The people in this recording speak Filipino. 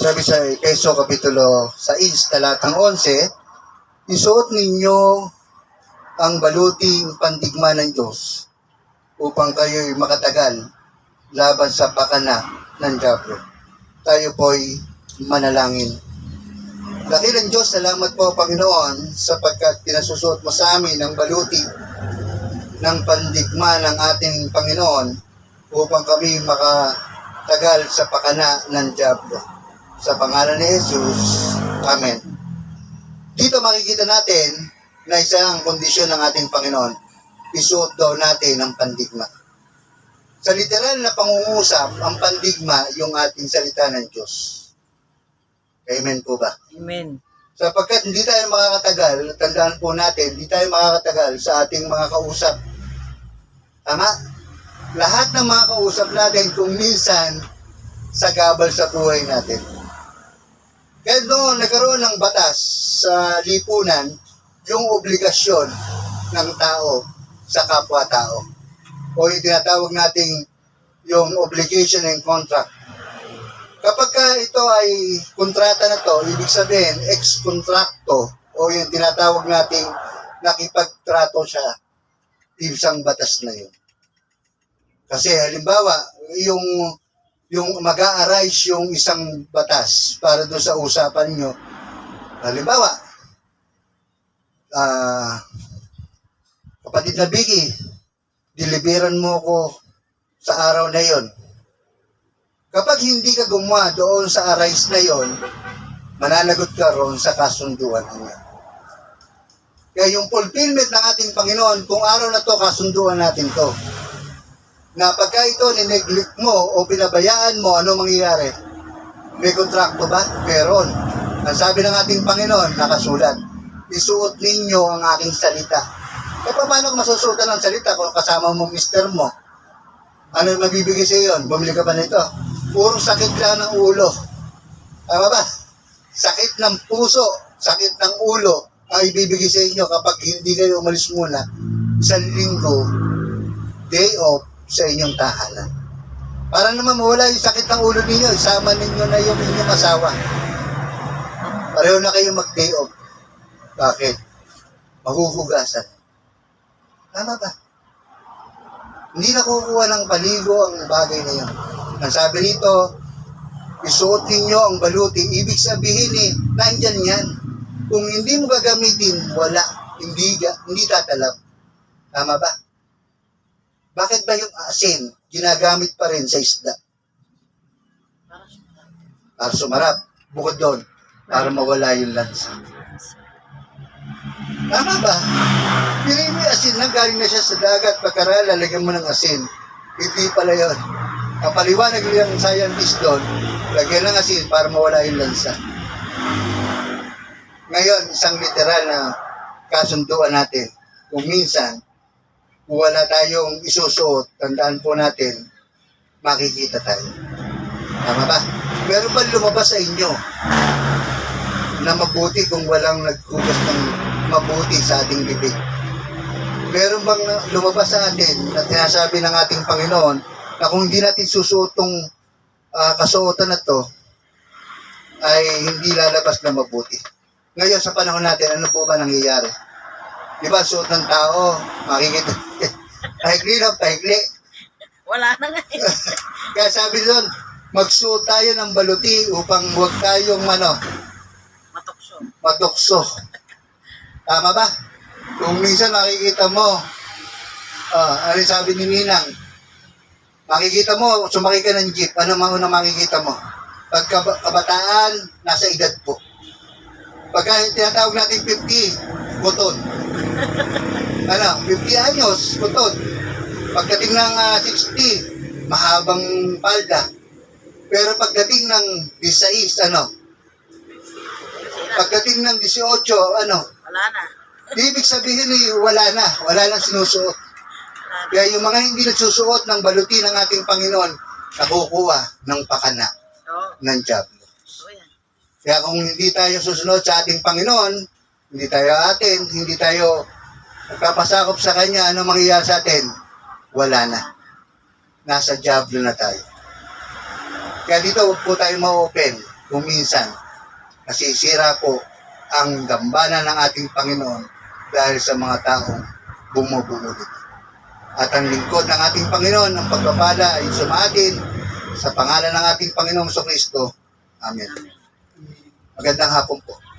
Sabi sa Efeso Kapitulo 6, talatang 11, isuot ninyo ang baluting pandigma ng Diyos upang kayo'y makatagal laban sa pakana ng Diablo. Tayo po'y manalangin. Dakilang Diyos, salamat po Panginoon sapagkat pinasusuot mo sa amin ang baluti ng pandigma ng ating Panginoon upang kami makatagal sa pakana ng Diablo. Sa pangalan ni Jesus, Amen. Dito makikita natin na isang kondisyon ng ating Panginoon, isuot daw natin ang pandigma. Sa literal na pangungusap, ang pandigma yung ating salita ng Diyos. Amen po ba? Amen. Sapagkat hindi tayo makakatagal, tandaan po natin, hindi tayo makakatagal sa ating mga kausap. Tama? Lahat ng mga kausap natin kung minsan sa gabal sa buhay natin. Kaya noon nagkaroon ng batas sa lipunan yung obligasyon ng tao sa kapwa-tao. O yung tinatawag nating yung obligation and contract. Kapag ka ito ay kontrata na to, ibig sabihin, ex-contracto o yung tinatawag nating nakipagtrato siya, isang batas na yun. Kasi halimbawa, yung yung mag-a-arise yung isang batas para doon sa usapan nyo. Halimbawa, ah, kapatid na Vicky, deliveran mo ko sa araw na yon. Kapag hindi ka gumawa doon sa arise na yon, mananagot ka roon sa kasunduan niya. Kaya yung fulfillment ng ating Panginoon, kung araw na to, kasunduan natin to. Na pagka ito nineglect mo o pinabayaan mo, ano mangyayari? May kontrakto ba? Meron. Ang sabi ng ating Panginoon, nakasulat, isuot ninyo ang aking salita. E paano kung masusuotan ng salita kung kasama mo mister mo? Ano yung mabibigay sa iyo? Bumili ka pa nito. Puro sakit lang ng ulo. Tama ba? Sakit ng puso, sakit ng ulo ang ibibigay sa inyo kapag hindi kayo umalis muna isang linggo, day off sa inyong tahanan. Para naman mawala yung sakit ng ulo ninyo, isama ninyo na yung inyong asawa. Pareho na kayo mag-day off. Bakit? Mahuhugasan. Tama ba? Hindi nakukuha ng paligo ang bagay na yun. Ang sabi rito, isuot ninyo ang baluti. Ibig sabihin eh, nandyan yan. Kung hindi mo gagamitin, wala. Hindi, hindi tatalab. Tama ba? Bakit ba yung asin ginagamit pa rin sa isda? Para sumarap. Bukod doon, para mawala yung lansa. Tama ba? Pili mo yung asin na galing na siya sa dagat, pagkara lalagyan mo ng asin. Hindi pala yun. Ang paliwanag ng scientist doon, lagyan ng asin para mawala yung lansa. Ngayon, isang literal na kasunduan natin. Kung minsan, kung wala tayong isusuot, tandaan po natin, makikita tayo. Tama ba? Meron ba lumabas sa inyo na mabuti kung walang naghugas ng mabuti sa ating bibig? Meron bang lumabas sa atin na sinasabi ng ating Panginoon na kung hindi natin susuot tong ah, kasuotan na to, ay hindi lalabas na mabuti. Ngayon sa panahon natin, ano po ba nangyayari? Di ba, suot ng tao, makikita, paikli lang, paikli. Wala na nga eh. Kaya sabi doon, magsuot tayo ng baluti upang huwag tayong ano, Matokso. matukso. Tama ba? Kung minsan makikita mo, ah, ano sabi ni Ninang, makikita mo, sumakay ka ng jeep, ano mga unang makikita mo? Pagka kabataan, nasa edad po. Pagka tinatawag natin 50, buton. Ano, 50 anyos, buton. Pagdating ng ah, 60, mahabang palda. Pero pagdating ng 16, ano, pagdating ng 18, ano, Wala na. Ibig sabihin eh, wala na. Wala nang sinusuot. Kaya yung mga hindi nagsusuot ng baluti ng ating Panginoon, nakukuha ng pakana ng Diablo. Kaya kung hindi tayo susunod sa ating Panginoon, hindi tayo atin, hindi tayo nagpapasakop sa Kanya, ano mangyayari sa atin? Wala na. Nasa Diablo na tayo. Kaya dito, huwag po tayo ma-open kung minsan nasisira po ang gambana ng ating Panginoon dahil sa mga taong bumubuo dito. At ang lingkod ng ating Panginoon, ang pagpapala ay sumatin sa pangalan ng ating Panginoong Kristo. Amen. Magandang hapon po.